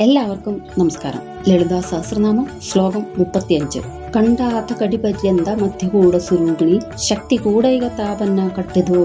എല്ലാവർക്കും നമസ്കാരം. ലളിതാ സഹസ്രനാമം ശ്ലോകം മുപ്പത്തിയഞ്ച്. കണ്ടാത്ത കടിപര്യന്ത മധ്യകൂട സ്വരൂപിണി ശക്തി കൂടൈക താപന്ന കട്ടിതോ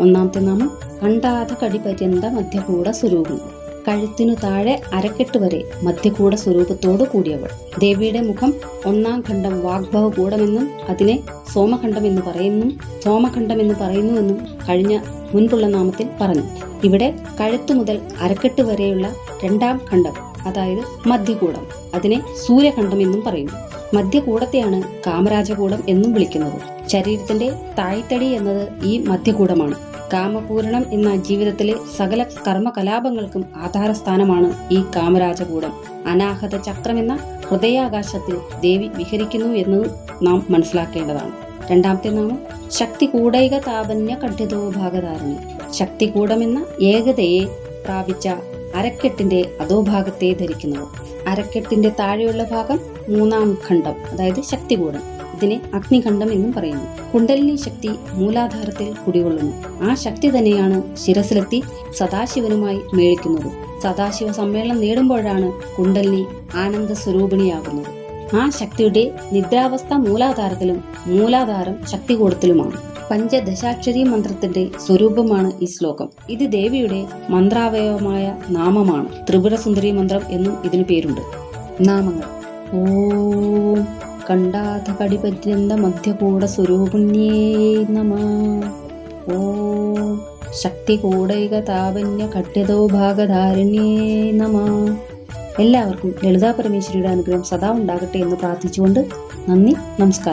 ഒന്നാമത്തെ നാമം കണ്ടാത കടിപര്യന്ത മധ്യകൂട സ്വരൂപിണി കഴുത്തിനു താഴെ അരക്കെട്ട് വരെ മധ്യകൂട സ്വരൂപത്തോടു കൂടിയവൾ. ദേവിയുടെ മുഖം ഒന്നാം ഖണ്ഡം വാഗ്ഭവ കൂടമെന്നും അതിനെ സോമഖണ്ഡം എന്ന് പറയുന്നു സോമഖണ്ഡം എന്ന് പറയുന്നുവെന്നും കഴിഞ്ഞ മുൻപുള്ള നാമത്തിൽ പറഞ്ഞു. ഇവിടെ കഴുത്തു മുതൽ അരക്കെട്ട് വരെയുള്ള രണ്ടാം ഖണ്ഡം അതായത് മധ്യകൂടം. അതിനെ സൂര്യഖണ്ഡം എന്നും പറയുന്നു. മധ്യകൂടത്തെയാണ് കാമരാജകൂടം എന്നും വിളിക്കുന്നത്. ശരീരത്തിന്റെ തായ്തടി എന്നത് ഈ മധ്യകൂടമാണ്. കാമപൂരണം എന്ന ജീവിതത്തിലെ സകല കർമ്മകലാപങ്ങൾക്കും ആധാരസ്ഥാനമാണ് ഈ കാമരാജകൂടം. അനാഹത ചക്രം എന്ന ഹൃദയാകാശത്തിൽ ദേവി വിഹരിക്കുന്നു എന്നത് നാം മനസ്സിലാക്കേണ്ടതാണ്. രണ്ടാമത്തെ നാമം ശക്തി കൂടൈക താപന്യ കഠിതോ ഭാഗധാരണി. ശക്തി കൂടമെന്ന ഏകതയെ പ്രാപിച്ച അരക്കെട്ടിന്റെ അധോഭാഗത്തെ ധരിക്കുന്നവർ അരക്കെട്ടിന്റെ താഴെയുള്ള ഭാഗം മൂന്നാം ഖണ്ഡം അതായത് ശക്തികൂടം ഇതിനെ അഗ്നിഖണ്ഡം എന്നും പറയുന്നു. കുണ്ടലിനി ശക്തി മൂലാധാരത്തിൽ കുടികൊള്ളുന്നു. ആ ശക്തി തന്നെയാണ് ശിരസിലെത്തി സദാശിവനുമായി മേളിക്കുന്നത്. സദാശിവ സമ്മേളനം നേടുമ്പോഴാണ് കുണ്ടലിനി ആനന്ദ സ്വരൂപിണിയാകുന്നത് ആ ശക്തിയുടെ നിദ്രാവസ്ഥ മൂലാധാരത്തിലും മൂലാധാരം ശക്തികൂടത്തിലുമാണ് പഞ്ചദശാക്ഷരി മന്ത്രത്തിന്റെ സ്വരൂപമാണ് ഈ ശ്ലോകം. ഇത് ദേവിയുടെ മന്ത്രാവയവമായ നാമമാണ്. ത്രിപുര സുന്ദരി മന്ത്രം എന്നും ഇതിന് പേരുണ്ട്. നാമങ്ങൾ. ഓം കണ്ടാഥ കടിപര്യന്ത മധ്യകൂട സ്വരൂപുണ്യേ നമ. ഓം ശക്തി കൂടൈക താപന്യ കട്യതോ ഭാഗധാരണ്യേ നമ. എല്ലാവർക്കും ലളിതാ പരമേശ്വരിയുടെ അനുഗ്രഹം സദാ ഉണ്ടാകട്ടെ എന്ന് പ്രാർത്ഥിച്ചുകൊണ്ട് നന്ദി നമസ്കാരം.